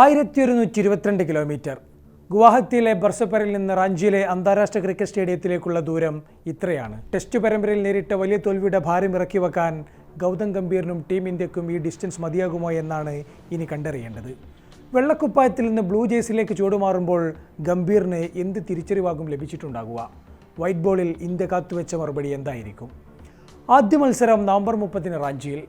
ആയിരത്തി ഒരുന്നൂറ്റി ഇരുപത്തിരണ്ട് കിലോമീറ്റർ. ഗുവാഹത്തിയിലെ ബർസപ്പറിൽ നിന്ന് റാഞ്ചിയിലെ അന്താരാഷ്ട്ര ക്രിക്കറ്റ് സ്റ്റേഡിയത്തിലേക്കുള്ള ദൂരം ഇത്രയാണ്. ടെസ്റ്റ് പരമ്പരയിൽ നേരിട്ട വലിയ തോൽവിയുടെ ഭാരം ഇറക്കി വെക്കാൻ ഗൗതം ഗംഭീറിനും ടീം ഇന്ത്യക്കും ഈ ഡിസ്റ്റൻസ് മതിയാകുമോ എന്നാണ് ഇനി കണ്ടറിയേണ്ടത്. വെള്ളക്കുപ്പായത്തിൽ നിന്ന് ബ്ലൂ ജേഴ്സിലേക്ക് ചൂടുമാറുമ്പോൾ ഗംഭീറിന് എന്ത് തിരിച്ചറിവാകും ലഭിച്ചിട്ടുണ്ടാകുക. വൈറ്റ് ബോളിൽ ഇന്ത്യ കാത്തുവെച്ച മറുപടി എന്തായിരിക്കും? ആദ്യ മത്സരം നവംബർ മുപ്പത്തിന് റാഞ്ചിയിൽ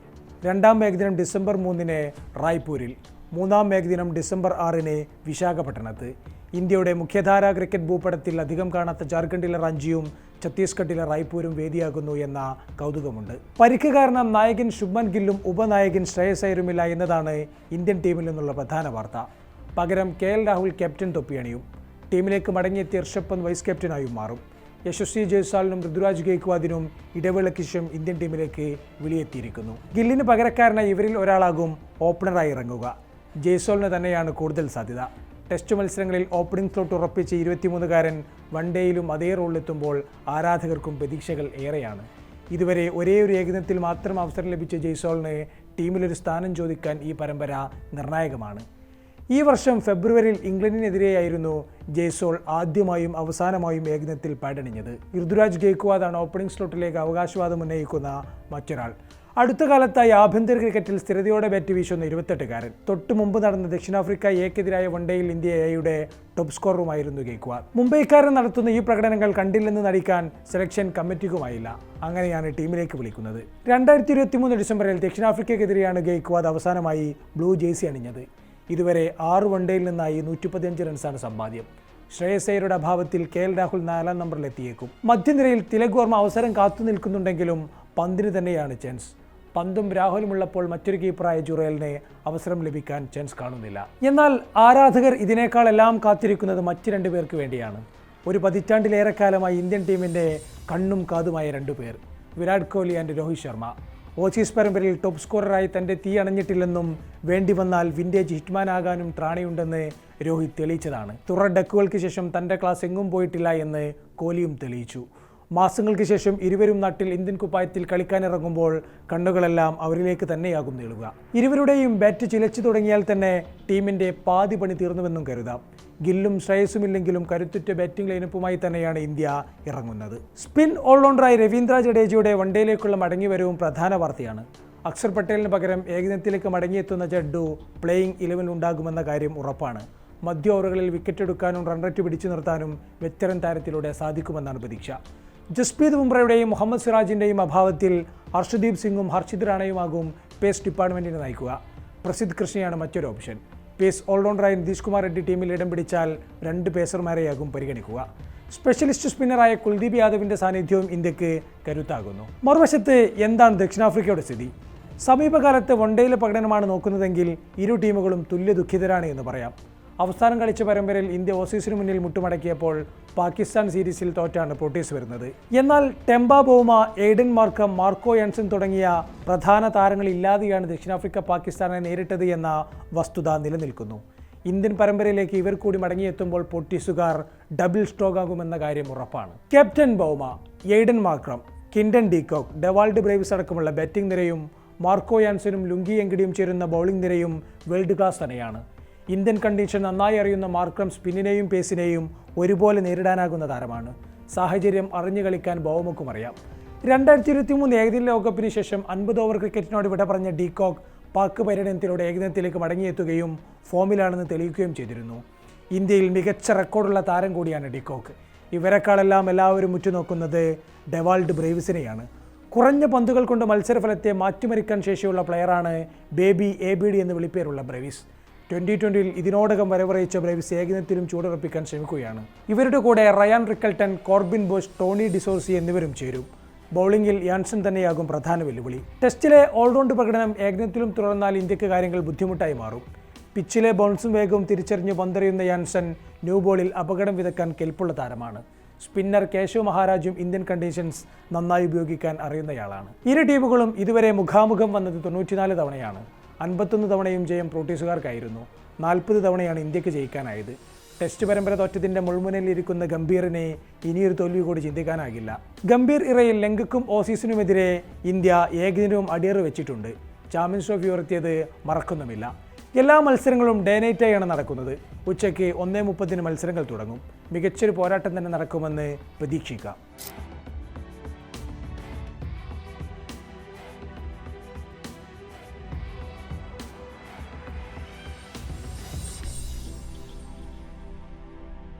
രണ്ടാം ഏകദിനം ഡിസംബർ മൂന്നിന് റായ്പൂരിൽ. മൂന്നാം ഏകദിനം ഡിസംബർ ആറിന് വിശാഖപട്ടണത്ത്. ഇന്ത്യയുടെ മുഖ്യധാരാ ക്രിക്കറ്റ് ഭൂപടത്തിൽ അധികം കാണാത്ത ജാർഖണ്ഡിലെ റാഞ്ചിയും ഛത്തീസ്ഗഡിലെ റായ്പൂരും വേദിയാകുന്നു എന്ന കൗതുകമുണ്ട്. പരിക്ക് കാരണം നായകൻ ശുഭ്മൻ ഗില്ലും ഉപനായകൻ ശ്രേയസ് അയരുമില്ല എന്നതാണ് ഇന്ത്യൻ ടീമിൽ നിന്നുള്ള പ്രധാന വാർത്ത. പകരം കെ എൽ രാഹുൽ ക്യാപ്റ്റൻ തൊപ്പിയണിയും ടീമിലേക്ക് മടങ്ങിയെത്തിയ ഋഷഭ് പന്ത് വൈസ് ക്യാപ്റ്റനായും മാറും. യശസ്വി ജയ്സ്വാളിനും ഋതുരാജ് ഗേക്വാദിനും ഇടവേളയ്ക്ക് ശേഷം ഇന്ത്യൻ ടീമിലേക്ക് വിളിയെത്തിയിരിക്കുന്നു. ഗില്ലിന് പകരക്കാരനായി ഇവരിൽ ഒരാളാകും ഓപ്പണറായി ഇറങ്ങുക. ജയ്സ്വാളിന് തന്നെയാണ് കൂടുതൽ സാധ്യത. ടെസ്റ്റ് മത്സരങ്ങളിൽ ഓപ്പണിംഗ് സ്ലോട്ട് ഉറപ്പിച്ച ഇരുപത്തിമൂന്നുകാരൻ വൺ ഡേയിലും അതേ റോളിലെത്തുമ്പോൾ ആരാധകർക്കും പ്രതീക്ഷകൾ ഏറെയാണ്. ഇതുവരെ ഒരേ ഒരു ഏകദിനത്തിൽ മാത്രം അവസരം ലഭിച്ച ജയ്സോളിന് ടീമിലൊരു സ്ഥാനം ചോദിക്കാൻ ഈ പരമ്പര നിർണായകമാണ്. ഈ വർഷം ഫെബ്രുവരിയിൽ ഇംഗ്ലണ്ടിനെതിരെയായിരുന്നു ജയ്സോൾ ആദ്യമായും അവസാനമായും ഏകദിനത്തിൽ പാടണിഞ്ഞത്. ഋതുരാജ് ഗെയ്ക്വാദാണ് ഓപ്പണിംഗ് സ്ലോട്ടിലേക്ക് അവകാശവാദം ഉന്നയിക്കുന്ന മറ്റൊരാൾ. അടുത്ത കാലത്തായി ആഭ്യന്തര ക്രിക്കറ്റിൽ സ്ഥിരതയോടെ ബാറ്റ് വീശുന്ന ഇരുപത്തെട്ടുകാരൻ. തൊട്ടു മുമ്പ് നടന്ന ദക്ഷിണാഫ്രിക്ക എക്കെതിരായ വൺഡേയിൽ ഇന്ത്യ എയുടെ ടോപ്പ് സ്കോറുമായിരുന്നു ഗെയ്ക്വാദ് മുംബൈക്കാരൻ നടത്തുന്ന ഈ പ്രകടനങ്ങൾ കണ്ടില്ലെന്ന് നടിക്കാൻ സെലക്ഷൻ കമ്മിറ്റിക്കുമായില്ല അങ്ങനെയാണ് ടീമിലേക്ക് വിളിക്കുന്നത്. രണ്ടായിരത്തി ഇരുപത്തി മൂന്ന് ഡിസംബറിൽ ദക്ഷിണാഫ്രിക്കയ്ക്കെതിരെയാണ് ഗെയ്ക്വാദ് അവസാനമായി ബ്ലൂ ജേഴ്സി അണിഞ്ഞത്. ഇതുവരെ ആറ് വൺഡേയിൽ നിന്നായി നൂറ്റി പതിനഞ്ച് റൺസാണ് സമ്പാദ്യം. ശ്രേയസ് അയ്യരുടെ അഭാവത്തിൽ കെ എൽ രാഹുൽ നാലാം നമ്പറിലെത്തിയേക്കും മധ്യനിരയിൽ തിലക് വർമ്മ അവസരം കാത്തു നിൽക്കുന്നുണ്ടെങ്കിലും പന്തിന് തന്നെയാണ് ചാൻസ് പന്തും രാഹുലും ഉള്ളപ്പോൾ മറ്റൊരു കീപ്പറായ ജുറേലിനെ അവസരം ലഭിക്കാൻ ചാൻസ് കാണുന്നില്ല. എന്നാൽ ആരാധകർ ഇതിനേക്കാളെല്ലാം കാത്തിരിക്കുന്നത് മറ്റു രണ്ടു പേർക്ക് വേണ്ടിയാണ്. ഒരു പതിറ്റാണ്ടിലേറെക്കാലമായി ഇന്ത്യൻ ടീമിന്റെ കണ്ണും കാതുമായ രണ്ടുപേർ വിരാട് കോഹ്ലി ആൻഡ് രോഹിത് ശർമ്മ. ഓസീസ് പരമ്പരയിൽ ടോപ്പ് സ്കോററായി തന്റെ തീ അണഞ്ഞിട്ടില്ലെന്നും വേണ്ടി വന്നാൽ വിന്റേജ് ഹിറ്റ്മാൻ ആകാനും ത്രാണിയുണ്ടെന്ന് രോഹിത് തെളിയിച്ചതാണ്. തുറ ഡക്കുകൾക്ക് ശേഷം തന്റെ ക്ലാസ് എങ്ങും പോയിട്ടില്ല എന്ന് കോഹ്ലിയും തെളിയിച്ചു. മാസങ്ങൾക്ക് ശേഷം ഇരുവരും നാട്ടിൽ ഇന്ത്യൻ കുപ്പായത്തിൽ കളിക്കാനിറങ്ങുമ്പോൾ കണ്ണുകളെല്ലാം അവരിലേക്ക് തന്നെയാകും നീളുക. ഇരുവരുടെയും ബാറ്റ് ചിലച്ചു തുടങ്ങിയാൽ തന്നെ ടീമിന്റെ പാതി പണി തീർന്നുവെന്നും കരുതാം. ഗില്ലും ശ്രേയസുമില്ലെങ്കിലും കരുത്തുറ്റ ബാറ്റിംഗ് ലൈനപ്പുമായി തന്നെയാണ് ഇന്ത്യ ഇറങ്ങുന്നത്. സ്പിൻ ഓൾറൗണ്ടറായി രവീന്ദ്ര ജഡേജയുടെ വൺഡേയിലേക്കുള്ള മടങ്ങിവരവും പ്രധാന വാർത്തയാണ്. അക്ഷർ പട്ടേലിന് പകരം ഏകദിനത്തിലേക്ക് മടങ്ങിയെത്തുന്ന ജഡ്ഡു പ്ലേയിങ് ഇലവൻ ഉണ്ടാകുമെന്ന കാര്യം ഉറപ്പാണ്. മധ്യ ഓവറുകളിൽ വിക്കറ്റ് എടുക്കാനും റൺറേറ്റ് പിടിച്ചു നിർത്താനും വെറ്ററൻ താരത്തിലൂടെ സാധിക്കുമെന്നാണ് പ്രതീക്ഷ. ജസ്പ്രീത് ബുംറയുടെയും മുഹമ്മദ് സിറാജിന്റെയും അഭാവത്തിൽ ഹർഷദീപ് സിംഗും ഹർഷിത് റാണയുമാകും പേസ് ഡിപ്പാർട്ട്മെന്റിനെ നയിക്കുക. പ്രസിദ്ധ് കൃഷ്ണയാണ് മറ്റൊരു ഓപ്ഷൻ. പേസ് ഓൾറൗണ്ടറായി നിതീഷ് കുമാർ റെഡ്ഡി ടീമിൽ ഇടം പിടിച്ചാൽ രണ്ട് പേസർമാരെയാകും പരിഗണിക്കുക. സ്പെഷ്യലിസ്റ്റ് സ്പിന്നറായ കുൽദീപ് യാദവിന്റെ സാന്നിധ്യവും ഇന്ത്യയ്ക്ക് കരുത്താകുന്നു. മറുവശത്ത് എന്താണ് ദക്ഷിണാഫ്രിക്കയുടെ സ്ഥിതി? സമീപകാലത്ത് വൺഡേയിലെ പ്രകടനമാണ് നോക്കുന്നതെങ്കിൽ ഇരു ടീമുകളും തുല്യ ദുഃഖിതരാണ് എന്ന് പറയാം. അവസാനം കളിച്ച പരമ്പരയിൽ ഇന്ത്യ ഓസീസിന് മുന്നിൽ മുട്ടുമടക്കിയപ്പോൾ പാകിസ്ഥാൻ സീരീസിൽ തോറ്റാണ് പോട്ടീസ് വരുന്നത്. എന്നാൽ Temba Bavuma Aiden Markram Marco Jansen തുടങ്ങിയ പ്രധാന താരങ്ങളില്ലാതെയാണ് ദക്ഷിണാഫ്രിക്ക പാകിസ്ഥാനെ നേരിട്ടത് എന്ന വസ്തുത നിലനിൽക്കുന്നു. ഇന്ത്യൻ പരമ്പരയിലേക്ക് ഇവർ കൂടി മടങ്ങിയെത്തുമ്പോൾ പൊട്ടീസുകാർ ഡബിൾ സ്ട്രോക്ക് ആകുമെന്ന കാര്യം ഉറപ്പാണ്. Captain Bavuma Aiden Markram Quinton de Kock Dewald Brevis അടക്കമുള്ള ബാറ്റിംഗ് നിരയും മാർക്കോ യാൻസനും ലുങ്കി എങ്കിടിയും ചേരുന്ന ബൗളിംഗ് നിരയും വേൾഡ് ക്ലാസ് തന്നെയാണ്. ഇന്ത്യൻ കണ്ടീഷൻ നന്നായി അറിയുന്ന മാർക്രം സ്പിന്നിനെയും പേസിനെയും ഒരുപോലെ നേരിടാനാകുന്ന താരമാണ്. സാഹചര്യം അറിഞ്ഞു കളിക്കാൻ ബൗമക്കും അറിയാം. രണ്ടായിരത്തി ഇരുപത്തി മൂന്ന് ഏകദിന ലോകകപ്പിന് ശേഷം അൻപത് ഓവർ ക്രിക്കറ്റിനോട് വിട പറഞ്ഞ ഡീകോക്ക് പാക് പര്യടനത്തിലൂടെ ഏകദിനത്തിലേക്ക് മടങ്ങിയെത്തുകയും ഫോമിലാണെന്ന് തെളിയിക്കുകയും ചെയ്തിരുന്നു. ഇന്ത്യയിൽ മികച്ച റെക്കോർഡുള്ള താരം കൂടിയാണ് ഡിക്കോക്ക് ഇവരെക്കാളെല്ലാം എല്ലാവരും ഉറ്റുനോക്കുന്നത് ഡെവാൾഡ് ബ്രേവ്സിനെയാണ്. കുറഞ്ഞ പന്തുകൾ കൊണ്ട് മത്സരഫലത്തെ മാറ്റിമറിക്കാൻ ശേഷിയുള്ള പ്ലെയറാണ് ബേബി എ ബി ഡി എന്ന് വിളിപ്പേരുള്ള ബ്രേവിസ്. ട്വന്റി ട്വന്റിയിൽ ഇതിനോടകം വരവറിയിച്ച ബ്രേവ്സ് ഏകദിനത്തിലും ചൂടുറപ്പിക്കാൻ ശ്രമിക്കുകയാണ്. ഇവരുടെ കൂടെ Ryan Rickelton Corbin Bosch Tony de Zorzi എന്നിവരും ചേരും. ബൗളിംഗിൽ യാൻസൺ തന്നെയാകും പ്രധാന വെല്ലുവിളി. ടെസ്റ്റിലെ ഓൾറൗണ്ട് പ്രകടനം ഏകദിനത്തിലും തുടർന്നാൽ ഇന്ത്യയ്ക്ക് കാര്യങ്ങൾ ബുദ്ധിമുട്ടായി മാറും. പിച്ചിലെ ബൗൺസും വേഗവും തിരിച്ചറിഞ്ഞ് പന്തറിയുന്ന യാൻസൺ ന്യൂ ബോളിൽ അപകടം വിതക്കാൻ കെൽപ്പുള്ള താരമാണ്. സ്പിന്നർ കേശവ് മഹാരാജും ഇന്ത്യൻ കണ്ടീഷൻസ് നന്നായി ഉപയോഗിക്കാൻ അറിയുന്നയാളാണ്. ഇരു ടീമുകളും ഇതുവരെ മുഖാമുഖം വന്നത് തൊണ്ണൂറ്റിനാല് തവണയാണ്. അൻപത്തൊന്ന് തവണയും ജയം പ്രോട്ടീസുകാർക്കായിരുന്നു. നാൽപ്പത് തവണയാണ് ഇന്ത്യയ്ക്ക് ജയിക്കാനായത്. ടെസ്റ്റ് പരമ്പര തോറ്റത്തിന്റെ മുൾമുനയിലിരിക്കുന്ന ഗംഭീറിനെ ഇനിയൊരു തോൽവി കൂടി ചിന്തിക്കാനാകില്ല. ഗംഭീർ ഇറയിൽ ലങ്കക്കും ഓസീസിനുമെതിരെ ഇന്ത്യ ഏകദിനവും അടിയറ് വെച്ചിട്ടുണ്ട്. ചാമ്പ്യൻസ് ട്രോഫി ഉയർത്തിയത് മറക്കുന്നുമില്ല. എല്ലാ മത്സരങ്ങളും ഡേ നൈറ്റായാണ് നടക്കുന്നത്. ഉച്ചയ്ക്ക് ഒന്നേ മുപ്പതിന് മത്സരങ്ങൾ തുടങ്ങും. മികച്ചൊരു പോരാട്ടം തന്നെ നടക്കുമെന്ന് പ്രതീക്ഷിക്കാം.